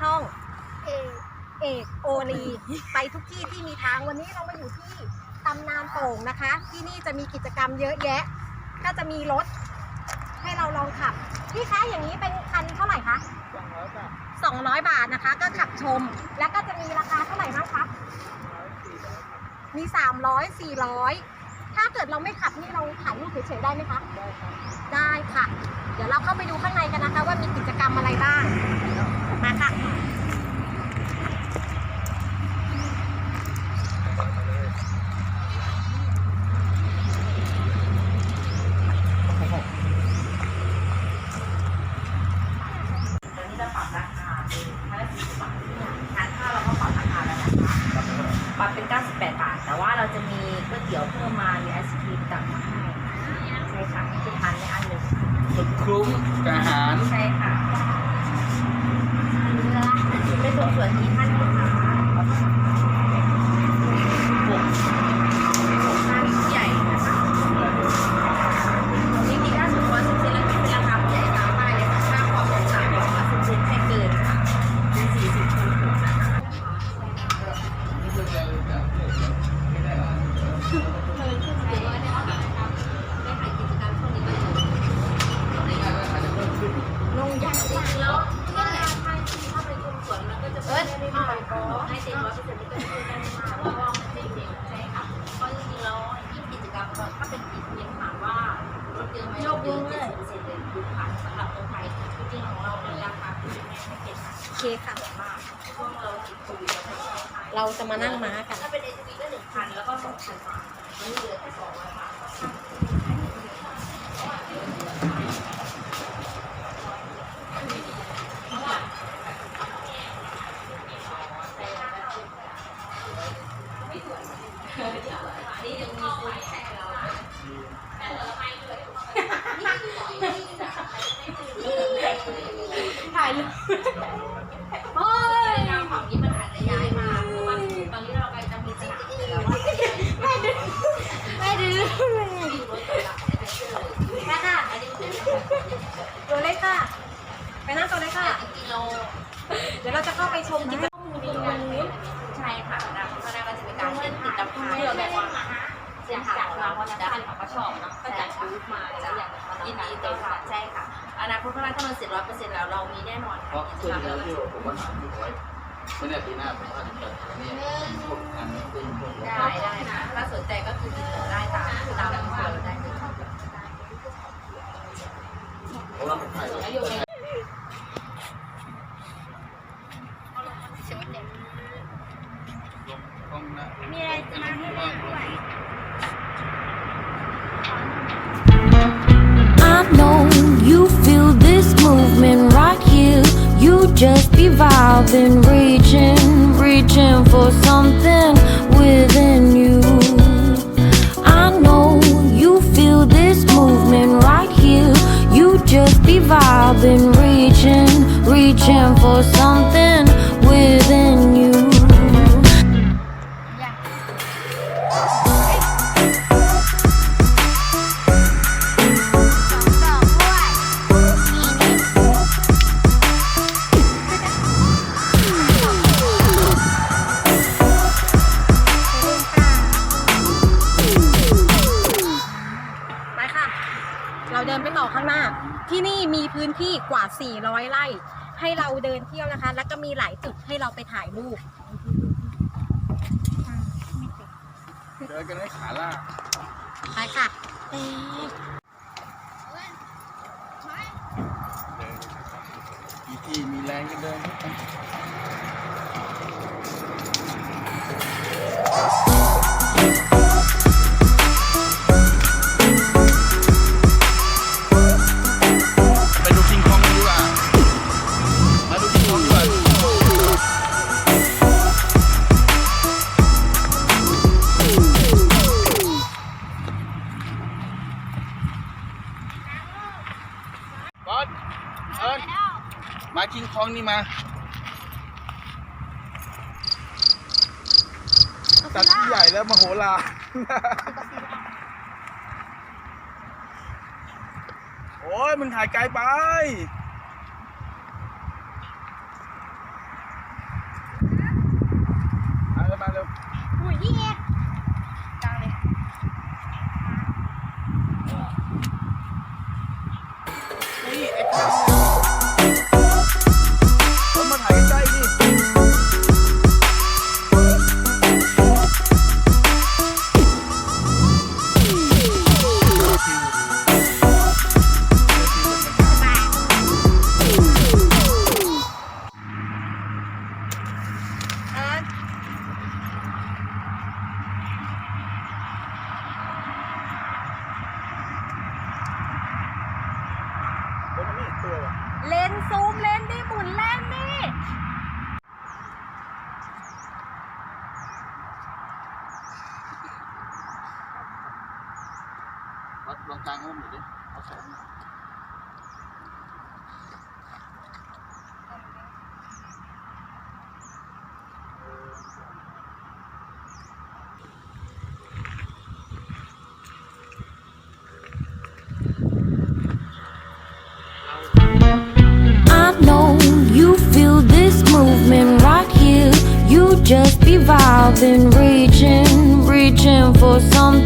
ช่องเอกเอกโอลีไปทุกที่ที่มีทางวันนี้เรามาอยู่ที่ตำนานโป่งนะคะ ที่นี่จะมีกิจกรรมเยอะแยะ ก็จะมีรถ ให้เราลองขับ พี่คะอย่างนี้เป็นคันเท่าไหร่คะ200 บาทนะคะ ก็ขับชม แล้วก็จะมีราคาเท่าไหร่บ้างคะมี 300 400 ถ้าเกิดเราไม่ขับนี่เราถ่ายรูปเฉยๆได้ไหมคะ ได้ค่ะ เดี๋ยวเราเข้าไปดูข้างในกันนะคะ ว่ามีกิจกรรมอะไรบ้างมาค่ะ ตอนนี้เราปรับราคาเป็นพันละสี่สิบบาททานข้าวเราก็ปรับราคาแล้วนะคะปรับเป็น 98 บาท แต่ว่าเราจะมีก๋วยเตี๋ยวเพิ่มมา มีไอศครีมตักมาให้ใช่ค่ะนี่คือทานได้อันหนึ่ง สุดคุ้มกับอาหาร ใช่ค่ะเป็นส่วนส่วนที่ท่านลูกค้าหกท่านใหญ่นะคะจริงๆถ้าสมมติว่าสิบเซนแล้วเป็นราคาใหญ่ตามป้ายเลยค่ะค่าความสงสารบอกว่าสิบเซนให้เกินค่ะเป็นสี่สิบคูณหกนะคะ ลงยากจริงแล้วถ้าถ้าถ้าไปชมสวนมันก็จะเออไม่ได้ก็ให้เต็มร้อยเปอร์เซ็นต์นี่ก็จะได้มากเพราะว่ามันเป็นเด็กใช่ค่ะเพราะจริงๆแล้วยิ่งกิจกรรมถ้าเป็นกิจเรียนถามว่ารถเยอะไหมรถเยอะเจ็ดสิบเปอร์เซ็นต์เลยคือผ่านสำหรับคนไทยจริงๆของเราในราคาคือไม่ไม่ เป็นโอเคค่ะมากเราติดโควิดเราจะมานั่งม้ากัน ถ้าเป็น SUV ก็หนึ่งพันแล้วก็สองพันบาทนี่เหลือแค่สองร้อยบาท นี่ยังมีซื้อแค่เราถ่ายเลยโอ้ยงานฝั่งนี้มันอาจจะย้ายมาเพราะว่าตอนนี้เรากำลังจะมีสนามแล้วว่า ไม่ดื้อเลย มีรถกระบะในเชื่อเลย แค่ค่ะ อันนี้คือ ตัวเล็กค่ะ ไปนั่งตัวเล็ก ค่ะกิโล เดี๋ยวเราจะเข้าไปชมกิจกรรมมีวันนี้ใช่ค่ะนะเพราะฉะนั้นมันจะเป็นการเล่นติดตามที่เราแบบว่าเสียงจากเราว่าจะได้ของก็ชอบเนาะก็จัดบูธมาจะอยากยินดีต้อนรับใช่ค่ะอนาคตข้างหน้าถ้ามันเสร็จร้อยเปอร์เซ็นต์แล้วเรามีแน่นอนค่ะราะกิจกรรมเราที่ผมว่าถามอยู่ไว้ไม่แน่ปีหน้าผมว่าจะเปิดอันนี้พวกงานนี้ reaching, reaching for something 400 ไร่ ให้เราเดินเที่ยวนะคะ แล้วก็มีหลายจุดให้เราไปถ่ายรูปเดินกันให้ขาลากไปค่ะเดินมีที่มีแรงก็เดิน ตัดที่ใหญ่แล้วมโหฬารโอ้ยมึงถ่ายไกลไป Okay. I know you feel this movement right here. You just be vibing, reaching, reaching for something.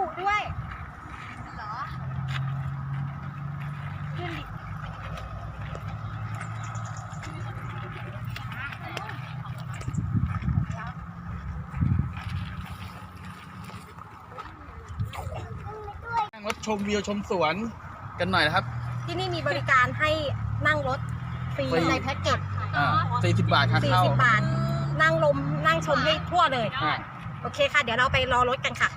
ูกด้วยนั่งรถชมวิวชมสวนกันหน่อยนะครับ ที่นี่มีบริการให้นั่งรถฟรีในแพ็กเกจ อ่าสี่สิบบาทค่ะเข้า40 บาท นั่งลมนั่งชมให้ทั่วเลยโอเคค่ะ เดี๋ยวเราไปรอรถกันค่ะ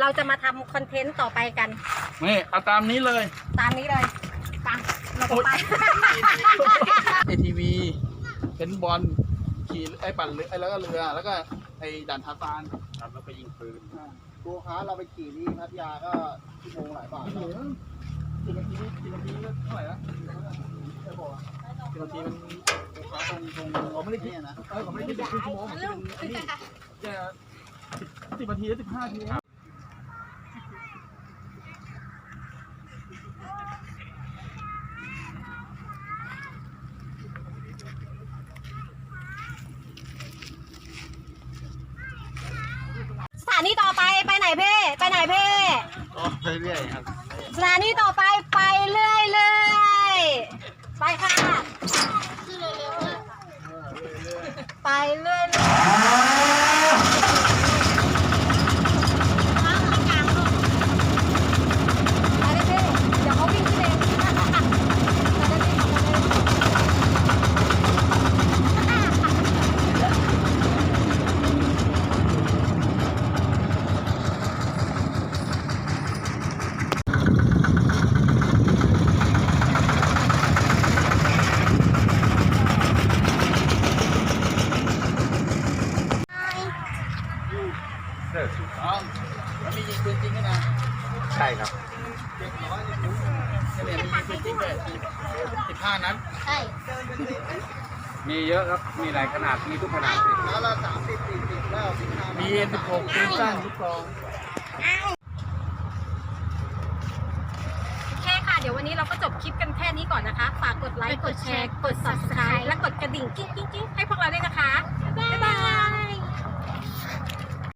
เราจะมาทำคอนเทนต์ต่อไปกัน นี่เอาตามนี้เลย ตามนี้เลยตามเราจะไป ATV เทนบอลขี่ไอ้ปั่นเรือไอ้แล้วก็เรือแล้วก็ไอ้ด่านทาฟานครับแล้วไปยิงปืนตัวค้าเราไปขี่ที่พัทยาก็ชั่วโมงหลายบาทกี่นาทีกี่นาทีเท่าไหร่นะไม่บอกกี่นาทีมันตัวาตรงตรงผมไม่ได้คิดนะเออผมไม่ได้คิดเป็นชั่วโมงจะ สิบนาทีหรือสิบห้านาทีเองสถานีต่อไปไปไหนเพ่ไปไหนเพ่ก็เรื่อยๆครับสถานีต่อไปไปเรื่อยเลยไปค่ะไปเรื่อยไปเลยเพ่เดี๋ยวเขาวิ่งขึ้นเองไปเลยเพ่ไปเลย อ๋อมันมียิงปืนจริงด้วยนะ ใช่ครับ เนี่ยมียิงปืนจริงด้วยสิบ ห้านัดใช่มีเยอะครับ มีหลายขนาด มีทุกขนาดแล้วละสามสิบสี่สิบแล้วสิบห้ามีเอ็นสิบหกปืนสั้นลูกซอง โอเคค่ะ เดี๋ยววันนี้เราก็จบคลิปกันแค่นี้ก่อนนะคะ ฝากกดไลค์ กดแชร์ กด subscribe และกดกระดิ่งกิ๊งกิ๊งกิ๊งให้พวกเราด้วยนะคะ บ๊ายบาย